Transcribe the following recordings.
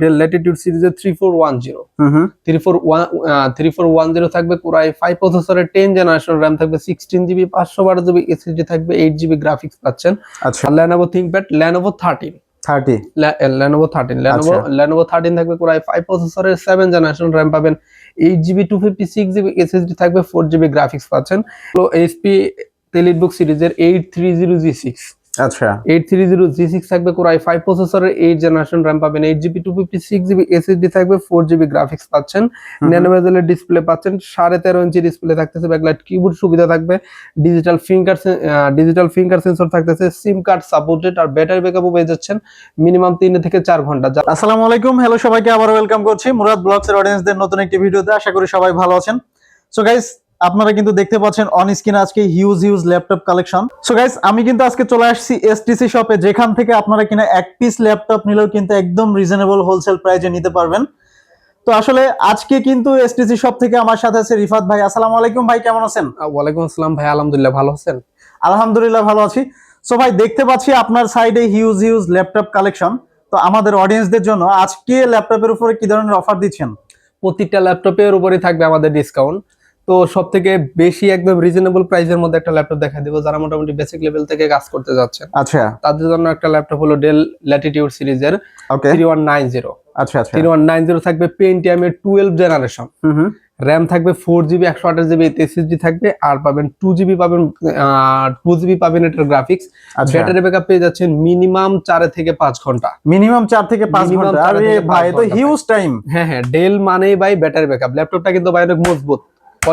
Del Latitude সিরিজের three four one zero three four one three four one zero থাকবে core i five প্রসেসরের ten generation RAM থাকবে sixteen GB পাঁচশো বারো GB SSD থাকবে eight GB graphics পাচ্ছেন। আচ্ছা। Lenovo ThinkPad Lenovo thirteen thirty Lenovo thirteen Lenovo. Lenovo thirteen থাকবে core i five প্রসেসরের সেভেন জেনারেশন র্যাম পাবেন। Eight GB two fifty six GB SSD থাকবে ফোর জিবি গ্রাফিক্স পাচ্ছেন। এইচপি টেলিটবুক সিরিজের eight three zero G six আচ্ছা। Eight three zero G six থাকবে core i five প্রসেসরের eight generation RAM পাবেন। Eight GB two fifty six GB SSD থাকবে four GB graphics পাচ্ছেন। Display পাচ্ছেন। সাড়ে তেরো ইঞ্চি ডিসপ্লে থাকতেছে ব্যাকলাইট কিবোর্ড সুবিধা থাকবে। Digital finger digital finger sensor থাকতেছে সিম কার্ড সাপোর্টেড আর ব্যাটারি ব্যাকআপও পেয়ে যাচ্ছেন মিনিমাম তিন থেকে চার ঘণ্টা। আসসালামু আলাইকুম হ্যালো সবাইকে আবার ওয়েলকাম করছি মুরাদ ব্লগস অডিয়েন্সদের নতুন একটি ভিডিওতে। আশা করি সবাই ভালো আছেন। সো গাইস আপনারা কিন্তু দেখতে পাচ্ছেন অন স্ক্রিন আজকে huge huge laptop collection so guys আমি কিন্তু আজকে চলে আসছি এসটিসি শপে যেখান থেকে আপনারা কিনা এক পিস ল্যাপটপ নিলেও কিন্তু একদম রিজনেবল হোলসেল প্রাইসে নিতে পারবেন। তো আসলে আজকে কিন্তু এসটিসি শপ থেকে আমার সাথে আছে রিফাত ভাই। আসসালামু আলাইকুম ভাই কেমন আছেন? ওয়ালাইকুম আসসালাম ভাই আলহামদুলিল্লাহ ভালো আছেন? আলহামদুলিল্লাহ ভালো আছি। সো ভাই দেখতে পাচ্ছি আপনার সাইডে হিউজ হিউজ ল্যাপটপ কালেকশন তো আমাদের অডিয়েন্সদের জন্য আজকে ল্যাপটপের উপরে কি ধরনের অফার দিচ্ছেন? প্রতিটা ল্যাপটপের উপরই থাকবে আমাদের ডিসকাউন্ট তো সব থেকে বেশি একদম রিজনেবল প্রাইসের মধ্যে একটা ল্যাপটপ দেখা দিব যারা মোটামুটি বেসিক লেভেল থেকে কাজ করতে যাচ্ছেন আচ্ছা। তাদের জন্য একটা ল্যাপটপ হলো ডেল ল্যাটিটিউড সিরিজের okay three one nine zero আচ্ছা আচ্ছা। থ্রি ওয়ান নাইন জিরো থাকবে পেন্টিয়ামের টুয়েলভ জেনারেশন র্যাম থাকবে ফোর জিবি একশো আঠাশ জিবি এসএসডি থাকবে আর পাবেন টু জিবি পাবেন টু জিবি পাবেন এটার গ্রাফিক্স ব্যাটারি ব্যাকআপ পেয়ে যাচ্ছেন মিনিমাম চারে থেকে পাঁচ ঘণ্টা। মিনিমাম চার থেকে পাঁচ ঘণ্টা। আরে ভাই তো হিউজ টাইম হ্যাঁ হ্যাঁ ডেল মানেই ভাই ব্যাটারি ব্যাকআপ ল্যাপটপটা কিন্তু ভাই অনেক মজবুত।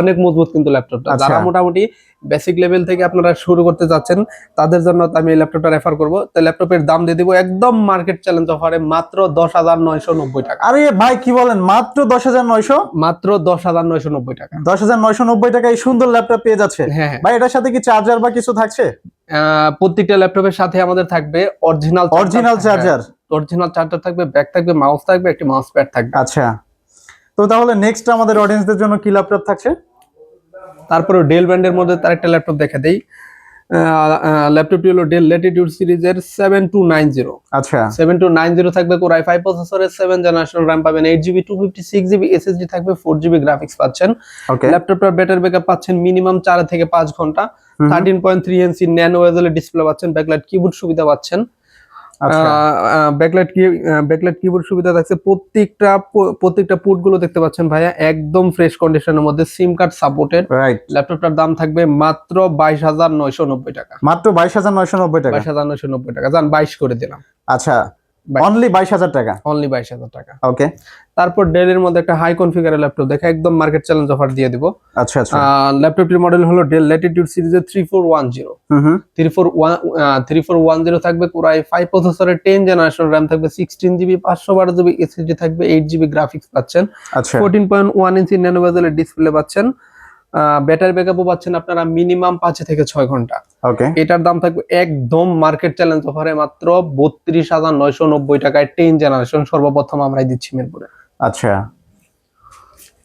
অনেক মজবুত কিন্তু ল্যাপটপটা আচ্ছা। যারা মোটামুটি বেসিক লেভেল থেকে আপনারা শুরু করতে যাচ্ছেন তাদের জন্য আমি এই ল্যাপটপটা রেফার করব। তো ল্যাপটপের দাম দিয়ে দিব একদম মার্কেট চ্যালেঞ্জ অফারে মাত্র দশ হাজার নয়শো নব্বই টাকা। আরে ভাই কি বলেন? মাত্র দশ হাজার নয়শো? মাত্র দশ হাজার নয়শো নব্বই টাকা। দশ হাজার নয়শো নব্বই টাকা এই সুন্দর ল্যাপটপ পেয়ে যাচ্ছে। হ্যাঁ হ্যাঁ। ভাই এটার সাথে কি চার্জার বা কিছু থাকছে? প্রত্যেকটা ল্যাপটপের সাথে আমাদের থাকবে original original charger original charger থাকবে ব্যাক থাকবে মাউস থাকবে একটি মাউস প্যাড থাকবে। আচ্ছা। তো তাহলে নেক্সট আমাদের অডিয়েন্সদের জন্য কি ল্যাপটপ থাকছে? তারপরে ডেল ব্র্যান্ডের মধ্যে তার একটা ল্যাপটপ দেখা দেই। ল্যাপটপটি হলো ডেল ল্যাটিটিউড সিরিজের সেভেন টু নাইন জিরো আচ্ছা। সেভেন টু নাইন জিরো থাকবে কোরাই ফাইভ প্রসেসরের সেভেন জেনারেশন র্যাম পাবেন eight GB two fifty six GB SSD থাকবে ফোর জিবি গ্রাফিক্স পাচ্ছেন। ল্যাপটপটার ব্যাটারি ব্যাকআপ পাচ্ছেন মিনিমাম চার থেকে পাঁচ ঘণ্টা। থার্টিন পয়েন্ট থ্রি এনসি ন্যানো ডিসপ্লে পাচ্ছেন ব্যাকলাইট কিবোর্ড সুবিধা পাচ্ছেন। আচ্ছা। কি ব্যাকলাইট কিবোর্ড সুবিধা থাকছে। প্রত্যেকটা প্রত্যেকটা পোর্টগুলো দেখতে পাচ্ছেন ভাইয়া একদম ফ্রেশ কন্ডিশনের মধ্যে সিম কার্ড সাপোর্টেড রাইট ল্যাপটপটার দাম থাকবে মাত্র বাইশ হাজার নয়শো নব্বই টাকা। মাত্র বাইশ হাজার নয়শো নব্বই টাকা? বাইশ হাজার নয়শো নব্বই টাকা। জান বাইশ করে দিলাম। আচ্ছা অনলি বাইশ হাজার টাকা? অনলি বাইশ হাজার টাকা। ওকে তারপর ডেলের মধ্যে একটা হাই কনফিগারের ল্যাপটপ দেখে একদম মার্কেট চ্যালেঞ্জ অফার দিয়ে দিব। আচ্ছা আচ্ছা। ল্যাপটপটির মডেল হলো ডেল ল্যাটিটিউড সিরিজের three four one zero three four one three four one zero থাকবে ফাইভ প্রসেসরের টেন জেনারেশন র্যাম থাকবে সিক্সটিন জিবি পাঁচশো বারো জিবি এসএসডি থাকবে এইট জিবি গ্রাফিক্স পাচ্ছেন। আচ্ছা। Fourteen point one inch nano বেজেলের display পাচ্ছেন ব্যাটারি ব্যাকআপও পাচ্ছেন আপনারা মিনিমাম পাঁচ থেকে ছয় ঘণ্টা। ওকে এটার দাম থাকবে একদম মার্কেট চ্যালেঞ্জ অফারে মাত্র বত্রিশ হাজার নয়শো নব্বই টাকায় টেন জেনারেশন সর্বপ্রথম আমরাই দিচ্ছি মিরপুরে। আচ্ছা।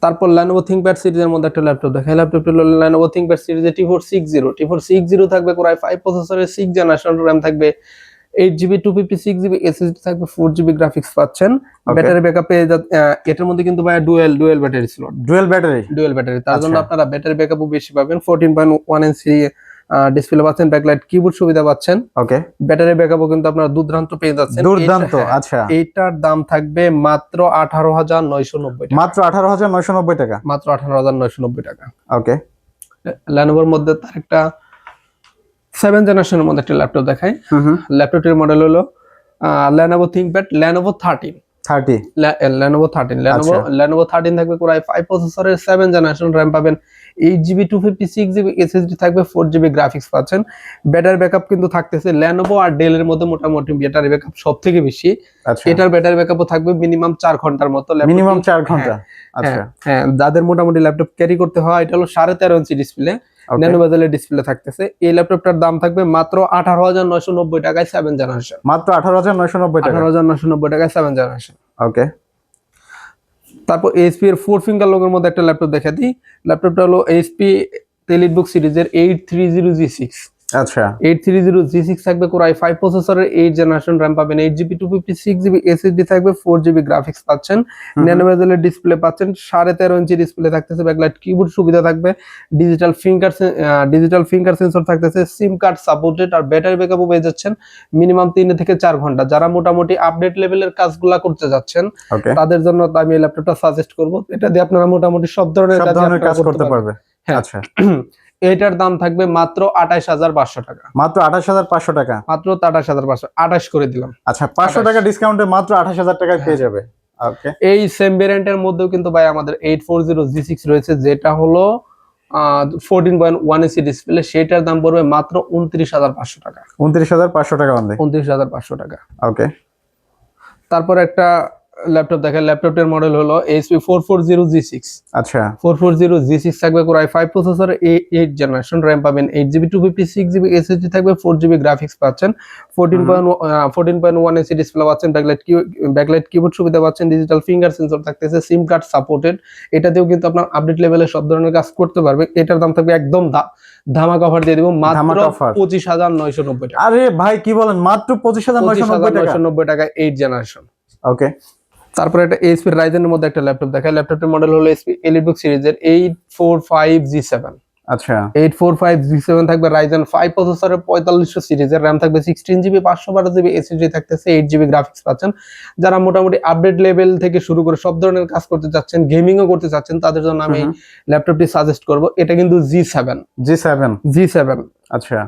তারপর ল্যানোভো থিঙ্কপ্যাড সিরিজের মধ্যে একটা ল্যাপটপ দেখাই। ল্যাপটপটি হলো ল্যানোভো থিঙ্কপ্যাড সিরিজের T four six zero T four six zero থাকবে কোরাই ফাইভ প্রসেসরের সিক্স জেনারেশন র্যাম থাকবে eight GB two fifty six GB SSD থাকবে ফোর জিবি গ্রাফিক্স পাচ্ছেন। ব্যাটারি ব্যাকআপ এটার মধ্যে কিন্তু ভাই dual dual battery slot dual battery dual battery তার জন্য আচ্ছা। আপনারা ব্যাটারি ব্যাকআপও বেশি পাবেন। Fourteen point one NC display পাচ্ছেন ব্যাকলাইট কিবোর্ড সুবিধা পাচ্ছেন। ওকে ব্যাটারি ব্যাকআপও কিন্তু আপনারা দুর্দান্ত পেয়ে যাচ্ছেন। দুর্দান্ত আচ্ছা। এইটার দাম থাকবে মাত্র আঠারো হাজার নয়শো নব্বই টাকা। মাত্র আঠারো হাজার নয়শো নব্বই টাকা? মাত্র আঠারো হাজার নয়শো নব্বই টাকা। ওকে ল্যানোভোর মধ্যে তার একটা সেভেন জেনারেশনের মধ্যে একটা ল্যাপটপ দেখাই। ল্যাপটপটির মডেল হলো Lenovo ThinkPad Lenovo thirteen thirty Lenovo thirteen Lenovo আচ্ছা। ল্যানোভো থার্টিন থাকবে কোরাই ফাইভ প্রসেসরের সেভেন জেনারেশন র্যাম পাবেন। Eight GB two fifty six GB SSD থাকবে ফোর জিবি গ্রাফিক্স পাচ্ছেন। ব্যাটারি ব্যাকআপ কিন্তু থাকতেছে। ল্যানোভো আর ডেলের মধ্যে মোটামুটি ব্যাটারি ব্যাকআপ সব থেকে বেশি। আচ্ছা। এটার ব্যাটারি ব্যাকআপও থাকবে মিনিমাম চার ঘণ্টার মতো মিনিমাম চার ঘণ্টা। আচ্ছা। হ্যাঁ, হ্যাঁ যাদের মোটামুটি ল্যাপটপ ক্যারি করতে হয় এটা হলো সাড়ে তেরো ইঞ্চি ডিসপ্লে. ন্যানো বেজেলের ডিসপ্লে থাকতেছে। এই ল্যাপটপটার দাম থাকবে মাত্র আঠারো হাজার নয়শো নব্বই টাকায় সেভেন জেনারেশন মাত্র আঠারো হাজার নয়শো নব্বই টাকা আঠারো হাজার নয়শো নব্বই টাকায় সেভেন জেনারেশন ওকে তারপর এইচপি এর ফোর ফিঙ্গার লোকের মধ্যে একটা ল্যাপটপ দেখা দিই। ল্যাপটপটা হলো এইচপি টেলিটবুক সিরিজের eight three zero G six আচ্ছা। Eight three zero G six থাকবে কোরাই ফাইভ প্রসেসরের এইট জেনারেশন র্যাম পাবেন। Eight GB two fifty six GB SSD থাকবে ফোর জিবি গ্রাফিক্স পাচ্ছেন। ডিসপ্লে পাচ্ছেন সাড়ে তেরো ইঞ্চি ডিসপ্লে থাকতেছে ব্যাকলাইট কিবোর্ড সুবিধা থাকবে। Digital finger digital finger sensor থাকতেছে সিম কার্ড সাপোর্টেড আর ব্যাটারি ব্যাকআপও পেয়ে যাচ্ছেন মিনিমাম তিন থেকে চার ঘণ্টা। যারা মোটামুটি আপডেট লেভেলের কাজগুলা করতে যাচ্ছেন তাদের জন্য আমি এই ল্যাপটপটা সাজেস্ট করব। এটা দিয়ে আপনারা মোটামুটি সব ধরনের কাজ করতে পারবে। হ্যাঁ। আচ্ছা। এটার দাম থাকবে মাত্র আঠাশ হাজার পাঁচশো টাকা। মাত্র আঠাশ হাজার পাঁচশো টাকা? মাত্র আঠাশ হাজার পাঁচশো আঠাশ করে দিলাম। আচ্ছা পাঁচশো টাকা ডিসকাউন্টে মাত্র আঠাশ হাজার টাকায় পেয়ে যাবে। ওকে এই সেম ভেরিয়েন্টের মধ্যেও কিন্তু ভাই আমাদের eight four zero G six রয়েছে যেটা হলো fourteen point one AC display সেটার দাম পড়বে মাত্র উনত্রিশ হাজার পাঁচশো টাকা। উনত্রিশ হাজার পাঁচশো টাকা উনত্রিশ হাজার পাঁচশো টাকা। ওকে তারপর একটা ল্যাপটপ দেখেন ল্যাপটপের মডেল হলো HP four four zero G six আচ্ছা। Four four zero G six থাকবে core i five processor eight generation RAM পাবেন eight GB two fifty six GB SSD থাকবে ফোর জিবি গ্রাফিক্স পাচ্ছেন fourteen point fourteen point one AC display পাচ্ছেন backlight backlight keyboard সুবিধা পাচ্ছেন digital finger sensor থাকতেছে SIM card supported এটাতেও কিন্তু আপনার আপডেট লেভেলের সব ধরনের কাজ করতে পারবে। এটার দাম থাকবে একদম ধামাকা অফার দিয়ে দিব মাত্র পঁচিশ হাজার নয়শো নব্বই টাকা। আরে ভাই কি বলেন মাত্র পঁচিশ হাজার নয়শো নব্বই টাকা? এইট জেনারেশন ওকে তারপরে একটা এইচপি রাইজেনের মধ্যে একটা ল্যাপটপ দেখায় ল্যাপটপের মডেল হলো এইচপি এলিটবুক সিরিজের eight four five G seven আচ্ছা। Eight four five G seven থাকবে রাইজেন ফাইভ প্রসেসরের পঁয়তাল্লিশশো সিরিজের র্যাম থাকবে সিক্সটিন জিবি পাঁচশো বারো জিবি এসএসডি থাকতেছে এইট জিবি গ্রাফিক্স পাচ্ছেন। যারা মোটামুটি আপডেট লেভেল থেকে শুরু করে সব ধরনের কাজ করতে চাচ্ছেন গেমিংও করতে চাচ্ছেন তাদের জন্য আমি ল্যাপটপটি সাজেস্ট করব। এটা কিন্তু G seven G seven G seven আচ্ছা।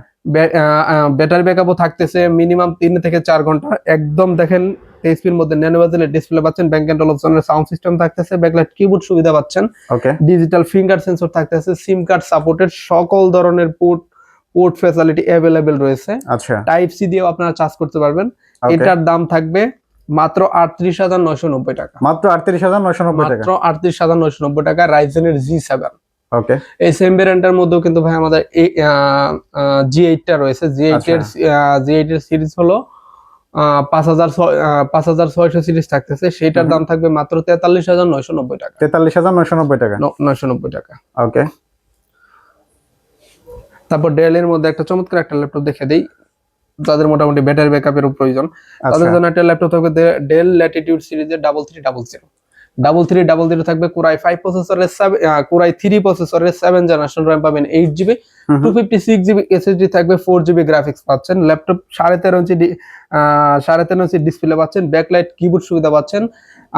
ব্যাটারি ব্যাকআপও থাকতেছে মিনিমাম তিন থেকে চার ঘণ্টা। একদম দেখেন এইচপির মধ্যে ন্যানোভাজেলের ডিসপ্লে পাচ্ছেন ব্যাংক অপশনের সাউন্ড সিস্টেম থাকতেছে ব্যাকলাইট কিবোর্ড সুবিধা পাচ্ছেন। ওকে ডিজিটাল ফিঙ্গার সেন্সর থাকতেছে সিম কার্ড সাপোর্টেড সকল ধরনের পোর্ট পোর্ট ফ্যাসিলিটি অ্যাভেলেবেল রয়েছে। আচ্ছা। টাইপ সি দিয়েও আপনারা চার্জ করতে পারবেন। এটার দাম থাকবে মাত্র আটত্রিশ হাজার নয়শো নব্বই টাকা। মাত্র আটত্রিশ হাজার নয়শো নব্বই টাকা। মাত্র আটত্রিশ হাজার নয়শো নব্বই টাকা রাইজেনের জি সেভেন ওকে এই সেম ভেরিয়েন্টের মধ্যেও কিন্তু ভাই আমাদের জি এইটটা রয়েছে। জি এইট এর জি এইট এর সিরিজ হলো পাঁচ হাজার পাঁচ হাজার ছয়শো সিরিজ থাকতেছে। সেটার দাম থাকবে মাত্র তেতাল্লিশ হাজার নয়শো নব্বই টাকা। তেতাল্লিশ হাজার নয়শো নব্বই টাকা। নয়শো নব্বই টাকা। ওকে। তারপর ডেল এর মধ্যে একটা চমৎকার একটা ল্যাপটপ দেখে দেই। যাদের মোটামুটি ব্যাটারি ব্যাকআপের প্রয়োজন। তাদের আচ্ছা। জন্য একটা ল্যাপটপ থাকবে ডেল ল্যাটিটিউড সিরিজের double three double zero double three double zero থাকবে কোরাই ফাইভ প্রসেসরের কোরাই থ্রি প্রসেসরের সেভেন জেনারেশন র্যাম পাবেন eight GB two fifty six GB SSD থাকবে ফোর জিবি গ্রাফিক্স পাচ্ছেন। ল্যাপটপ সাড়ে তেরো ইঞ্চি সাড়ে তেরো ইঞ্চি ডিসপ্লে পাচ্ছেন। ব্যাকলাইট কিবোর্ড সুবিধা পাচ্ছেন।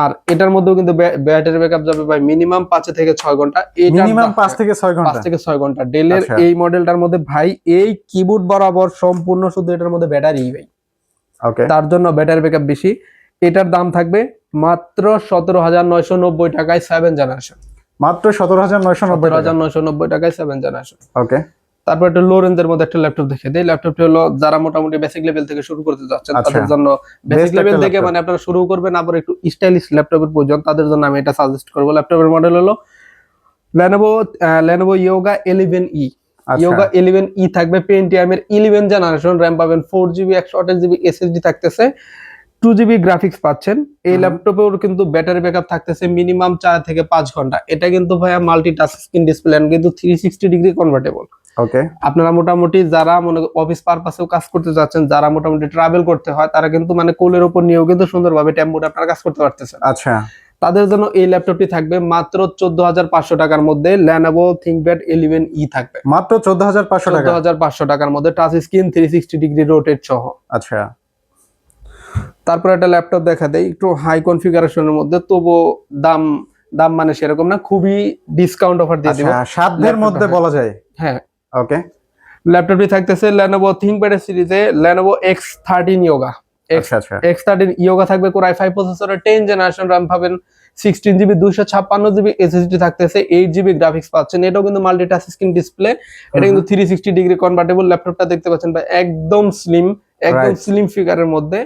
আর এটার মধ্যেও কিন্তু ব্যাটারি ব্যাকআপ যাবে ভাই মিনিমাম পাঁচ থেকে ছয় ঘণ্টা। মিনিমাম পাঁচ থেকে ছয় ঘণ্টা। পাঁচ থেকে ছয় ঘণ্টা। ডেলের আচ্ছা। এই মডেলটার মধ্যে ভাই এই কিবোর্ড বরাবর সম্পূর্ণ শুধু এটার মধ্যে ব্যাটারি ভাই। তার জন্য ব্যাটারি ব্যাকআপ বেশি। এটার দাম থাকবে মাত্র সতেরো হাজার নয়শো নব্বই টাকায় সেভেন জেনারেশন মাত্র সতেরো হাজার নয়শো নব্বই হাজার নয়শো নব্বই টাকায় সেভেন জেনারেশন ওকে তারপর একটা লো রেঞ্জের মধ্যে একটা ল্যাপটপ দেখে দেয় ল্যাপটপটি হলো যারা মোটামুটি বেসিক লেভেল থেকে শুরু করতে যাচ্ছেন আচ্ছা। তাদের জন্য বেসিক লেভেল থেকে মানে আপনারা শুরু করবেন আবার একটু স্টাইলিশ ল্যাপটপের প্রয়োজন তাদের জন্য আমি এটা সাজেস্ট করব। ল্যাপটপের মডেল হলো Lenovo Lenovo Yoga eleven E আচ্ছা। ইয়োগা ইলেভেন ই থাকবে পেন্টিয়ামের ইলেভেন জেনারেশন র্যাম পাবেন ফোর জিবি একশো আঠাশ জিবি এসএসডি থাকতেছে। টু জিবি গ্রাফিক্স পাচ্ছেন। এই। ল্যাপটপেও কিন্তু ব্যাটারি ব্যাকআপ থাকতেছে মিনিমাম চার থেকে পাঁচ ঘণ্টা। এটা কিন্তু ভাইয়া মাল্টি টাচ স্ক্রিন ডিসপ্লে কিন্তু three sixty degree convertible okay আপনারা মোটামুটি যারা মনে অফিস পারপাসেও কাজ করতে যাচ্ছেন যারা মোটামুটি ট্রাভেল করতে হয় তারা কিন্তু মানে কোলের উপর নিয়েও কিন্তু সুন্দরভাবে টেম্পোটা আপনারা কাজ করতে পারতেছেন। আচ্ছা। তাদের জন্য এই ল্যাপটপটি থাকবে মাত্র চোদ্দ হাজার পাঁচশো টাকার মধ্যে ল্যানোভো থিঙ্কপ্যাড ইলেভেন ই থাকবে। মাত্র চোদ্দ হাজার পাঁচশো চোদ্দ টাকা হাজার পাঁচশো টাকার মধ্যে touch screen three sixty degree rotate সহ। আচ্ছা। তারপর একটা ল্যাপটপ দেখা দেয় একটু হাই কনফিগারেশনের মধ্যে তবু দাম দাম মানে সেরকম না খুবই ডিসকাউন্ট অফার দিয়ে দিব। আচ্ছা সাধ্যের মধ্যে। বলা যায়? হ্যাঁ। ওকে ল্যাপটপটি থাকতেছে ল্যানোভো থিঙ্কপ্যাড সিরিজে Lenovo X thirteen Yoga X thirteen Yoga থাকবে কোরাই ফাইভ প্রসেসরের টেন জেনারেশন র্যাম পাবেন সিক্সটিন জিবি দুশো ছাপ্পান্ন জিবি এসএসডি থাকতেছে এইট জিবি গ্রাফিক্স পাচ্ছেন। এটাও কিন্তু মাল্টি টাচ স্ক্রিন ডিসপ্লে এটা কিন্তু থ্রি সিক্সটি ডিগ্রি কনভার্টেবল ল্যাপটপটা দেখতে পাচ্ছেন ভাই একদম স্লিম একদম স্লিম ফিগারের মধ্যে।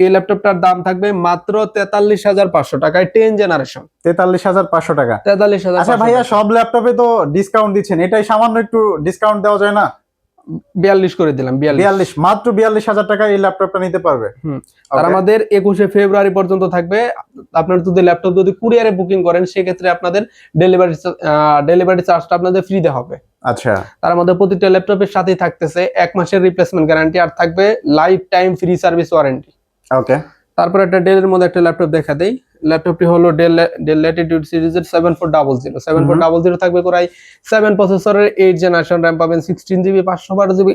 এই ল্যাপটপটার দাম থাকবে মাত্র তেতাল্লিশ হাজার পাঁচশো টাকায় টেন জেনারেশন তেতাল্লিশ হাজার পাঁচশো টাকা। তেতাল্লিশ হাজার আচ্ছা ভাইয়া সব ল্যাপটপে তো ডিসকাউন্ট দিচ্ছেন। এটাই সামান্য একটু ডিসকাউন্ট দেওয়া যায় না? বিয়াল্লিশ করে দিলাম বিয়াল্লিশ। মাত্র বিয়াল্লিশ হাজার টাকা এই ল্যাপটপটা নিতে পারবে? আর আমাদের একুশে ফেব্রুয়ারি পর্যন্ত থাকবে। আপনার যদি ল্যাপটপ যদি কুরিয়ারে বুকিং করেন সেক্ষেত্রে আপনাদের ডেলিভারি ডেলিভারি চার্জটা আপনাদের ফ্রিতে হবে। আচ্ছা। তার মধ্যে প্রতিটা ল্যাপটপের সাথেই থাকতেছে। এক মাসের রিপ্লেসমেন্ট গ্যারান্টি আর থাকবে life time free service warranty okay তারপর একটা ডেলের মধ্যে একটা ল্যাপটপ দেখা দেই। ল্যাপটপটি হলো ডেল ডেল ল্যাটিটিউড সিরিজের seven four double zero seven four. Double zero থাকবে কোরাই সেভেন প্রসেসরের এইট জেনারেশন র্যাম পাবেন সিক্সটিন জিবি পাঁচশো বারো জিবি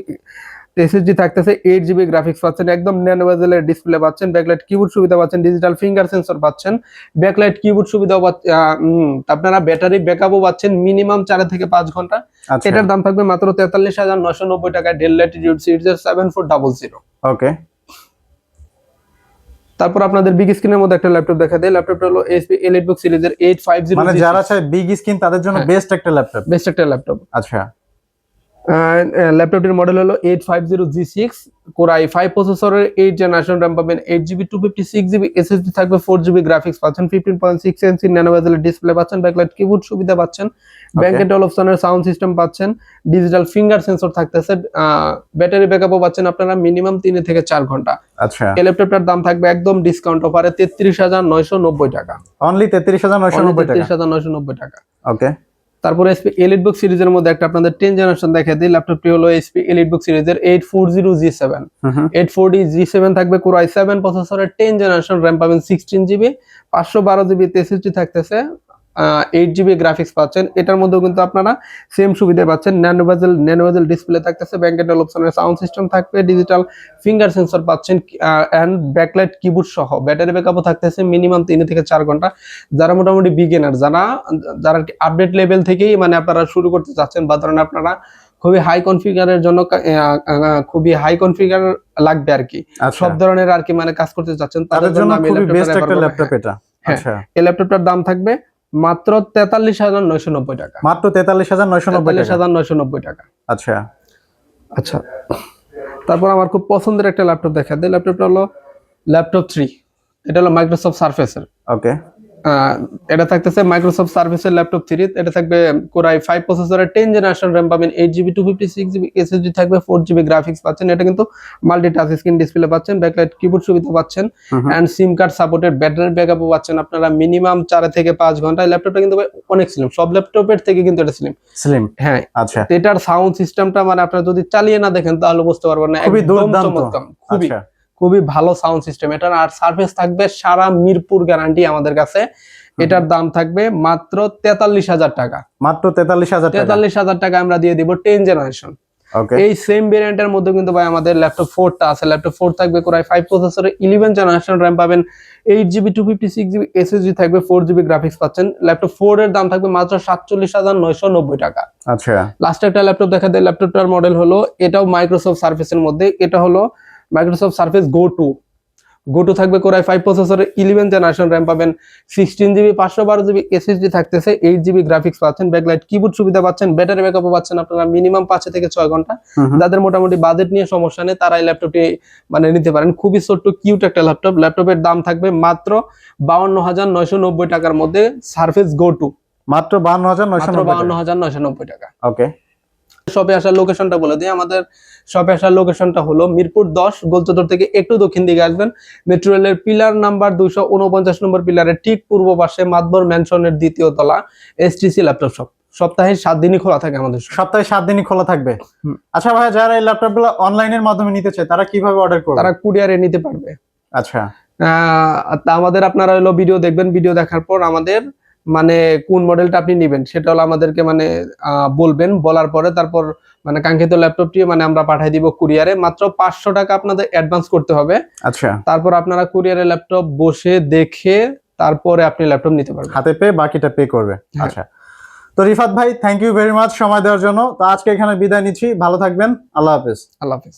এসএসডি থাকতেছে এইট জিবি গ্রাফিক্স পাচ্ছেন একদম ন্যানো বেজেলের ডিসপ্লে পাচ্ছেন ব্যাকলাইট কিবোর্ড সুবিধা পাচ্ছেন ডিজিটাল ফিঙ্গার সেন্সর পাচ্ছেন ব্যাকলাইট কিবোর্ড সুবিধাও আপনারা ব্যাটারি ব্যাকআপও পাচ্ছেন মিনিমাম চার থেকে পাঁচ ঘণ্টা। আচ্ছা। এটার দাম থাকবে মাত্র তেতাল্লিশ হাজার নশো নব্বই টাকায় ডেল ল্যাটিটিউড সিরিজের seven four double zero okay তারপর আপনাদের বিগ স্ক্রিনের মধ্যে একটা ল্যাপটপ দেখা দেয়। ল্যাপটপটা হলো এসপি এলিট বুক সিরিজের এইট ফাইভ জিরো মানে যারা চায় বিগ স্ক্রিন তাদের জন্য হ্যাঁ। বেস্ট একটা ল্যাপটপ বেস্ট একটা ল্যাপটপ আচ্ছা। ল্যাপটপটির মডেল হলো eight five zero G six core i five প্রসেসরের এইট জেনারেশন র্যাম পাবেন eight GB two fifty six GB SSD থাকবে ফোর জিবি গ্রাফিক্স পাচ্ছেন ফিফটিন পয়েন্ট সিক্স ইঞ্চি ন্যানোভেজেলের ডিসপ্লে পাচ্ছেন ব্যাকলাইট কিবোর্ড সুবিধা পাচ্ছেন ব্যাংকের টল অপশনের সাউন্ড সিস্টেম পাচ্ছেন ডিজিটাল ফিঙ্গার সেন্সর থাকতেছে ব্যাটারি ব্যাকআপও পাচ্ছেন আপনারা মিনিমাম তিন থেকে চার ঘণ্টা। আচ্ছা। এই ল্যাপটপটার দাম থাকবে একদম ডিসকাউন্ট অফারে তেত্রিশ হাজার নয়শো নব্বই টাকা। অনলি তেত্রিশ হাজার নয়শো নব্বই টাকা? তেত্রিশ হাজার নয়শো নব্বই টাকা। ওকে তারপরে এসপি এলিট বুক সিরিজের মধ্যে একটা আপনাদের টেন জেনারেশন দেখা দিই। ল্যাপটপটি হলো এসপি এলিট বুক সিরিজের eight four zero G seven eight four D G seven থাকবে কোর আই সেভেন প্রসেসরের টেন জেনারেশন র্যাম পাবেন সিক্সটিন জিবি পাঁচশো বারো জিবি তেষট্টি থাকতেছে। এইট জিবি গ্রাফিক্স পাচ্ছেন। এটার মধ্যেও কিন্তু আপনারা সেম সুবিধা পাচ্ছেন। ন্যানোভেজেল ন্যানোভেজেল ডিসপ্লে থাকতেছে ব্যাংকের অপশনের সাউন্ড সিস্টেম থাকবে ডিজিটাল ফিঙ্গার সেন্সর পাচ্ছেন অ্যান্ড ব্যাকলাইট কিবোর্ড সহ। ব্যাটারি ব্যাকআপও থাকতেছে মিনিমাম তিন থেকে চার ঘণ্টা। যারা মোটামুটি বিগিনার যারা যারা আপডেট লেভেল থেকেই মানে আপনারা শুরু করতে চাচ্ছেন বা ধরেন আপনারা খুবই হাই কনফিগারের জন্য খুবই হাই কনফিগার লাগবে আর কি আচ্ছা। সব ধরনের আর কি মানে কাজ করতে চাচ্ছেন তাদের জন্য আমি খুবই বেস্ট একটা ল্যাপটপ এটা। হ্যাঁ। আচ্ছা। এই ল্যাপটপটার দাম থাকবে মাত্র তেতাল্লিশ হাজার নয়শো নব্বই টাকা। মাত্র তেতাল্লিশ হাজার নয়শো নব্বই হাজার নয়শো নব্বই টাকা। আচ্ছা। আচ্ছা। তারপর আমার খুব পছন্দের একটা ল্যাপটপ দেখা। দেয় ল্যাপটপটা হলো ল্যাপটপ থ্রি। এটা হলো মাইক্রোসফট সার্ফেসের। ওকে। এটা থাকতেছে মাইক্রোসফট সার্ভিসের ল্যাপটপ থ্রি এটা থাকবে কোরাই ফাইভ প্রসেসরের টেন জেনারেশন র্যাম পাবেন eight GB two fifty six GB SSD থাকবে ফোর জিবি গ্রাফিক্স পাচ্ছেন এটা কিন্তু মাল্টি টাচ স্ক্রিন ডিসপ্লে পাচ্ছেন ব্যাকলাইট কিবোর্ড সুবিধা পাচ্ছেন and SIM card supported battery ব্যাকআপও পাচ্ছেন আপনারা মিনিমাম চার থেকে পাঁচ ঘণ্টা। ল্যাপটপটা কিন্তু অনেক স্লিম সব ল্যাপটপের থেকে কিন্তু এটা স্লিম স্লিম হ্যাঁ। আচ্ছা। এটার সাউন্ড সিস্টেমটা মানে আপনারা যদি চালিয়ে না দেখেন তাহলে বুঝতে পারবেন না। খুবই একদম দুর্দান্ত। চমৎকার, খুবই। আচ্ছা। খুবই ভালো সাউন্ড সিস্টেম এটার আর সার্ভিস থাকবে সারা মিরপুর গ্যারান্টি আমাদের কাছে। এটার দাম থাকবে মাত্র তেতাল্লিশ হাজার টাকা। মাত্র তেতাল্লিশ হাজার তেতাল্লিশ হাজার টাকা আমরা দিয়ে দিব টেন জেনারেশন এই সেম ভেরিয়েন্টের মধ্যে কিন্তু ভাই আমাদের ল্যাপটপ ফোরটা আছে। ল্যাপটপ ফোর থাকবে কোরাই ফাইভ প্রসেসরে ইলেভেন জেনারেশন র্যাম পাবেন। Eight GB two fifty six GB SSD থাকবে ফোর জিবি গ্রাফিক্স পাচ্ছেন। ল্যাপটপ ফোর এর দাম থাকবে মাত্র সাতচল্লিশ হাজার নয়শো নব্বই টাকা। আচ্ছা। লাস্ট একটা ল্যাপটপ দেখা দেয়। ল্যাপটপটার মডেল হলো এটাও মাইক্রোসফট সার্ফেসের মধ্যে। এটা হলো Microsoft Surface Go two Go two থাকবে কোরাই ফাইভ প্রসেসরের ইলেভেন জেনারেশন র্যাম পাবেন সিক্সটিন জিবি পাঁচশো বারো জিবি এসএসডি থাকতেছে এইট জিবি গ্রাফিক্স পাচ্ছেন ব্যাকলাইট কিবোর্ড সুবিধা পাচ্ছেন ব্যাটারি ব্যাকআপও পাচ্ছেন আপনারা মিনিমাম পাঁচ থেকে ছয় ঘণ্টা। যাদের মোটামুটি বাজেট নিয়ে সমস্যা নেই তারা এই ল্যাপটপটি মানে নিতে পারেন। খুবই ছোট্ট কিউট একটা ল্যাপটপ ল্যাপটপের দাম থাকবে মাত্র বাউন্ন হাজার নয়শো নব্বই টাকার মধ্যে সার্ফেস গো টু মাত্র বান্ন হাজার নয়শো বাউন্ন হাজার নয়শো নব্বই টাকা। ওকে শপে আসার লোকেশনটা বলে দিই। আমাদের শপে আসার লোকেশনটা হলো মিরপুর দশ গোলচত্বর থেকে একটু দক্ষিণ দিকে আসবেন। মেট্রো রেলের পিলার নাম্বার দুইশো উনপঞ্চাশ নম্বর পিলারের ঠিক পূর্ব পাশে মাতবর ম্যানশনের দ্বিতীয় তলা এসটিসি ল্যাপটপ শপ সপ্তাহে সাত দিনই খোলা থাকে আমাদের সপ্তাহে সাত দিনই খোলা থাকবে। আচ্ছা ভাই যারা এই ল্যাপটপগুলো অনলাইনের মাধ্যমে নিতে চায় তারা কীভাবে অর্ডার করবে? তারা কুরিয়ারে নিতে পারবে। আচ্ছা। আহ, আমাদের আপনারা হলো ভিডিও দেখবেন। ভিডিও দেখার পর আমাদের মানে কোন মডেলটা আপনি নেবেন সেটা হলো আমাদেরকে মানে বলবেন বলার পরে তারপর মানে কাঙ্ক্ষিত ল্যাপটপটি মানে আমরা পাঠিয়ে দিব কুরিয়ারে মাত্র পাঁচশো টাকা আপনাদের অ্যাডভান্স করতে হবে। আচ্ছা। তারপর আপনারা কুরিয়ারে ল্যাপটপ বসে দেখে তারপরে আপনি ল্যাপটপ নিতে পারবেন। হাতে পেয়ে বাকিটা পে করবে। হ্যাঁ। আচ্ছা। তো রিফাত ভাই থ্যাংক ইউ ভেরি মাচ সময় দেওয়ার জন্য। তো আজকে এখানে বিদায় নিচ্ছি। ভালো থাকবেন। আল্লাহ হাফেজ। আল্লাহ হাফিজ।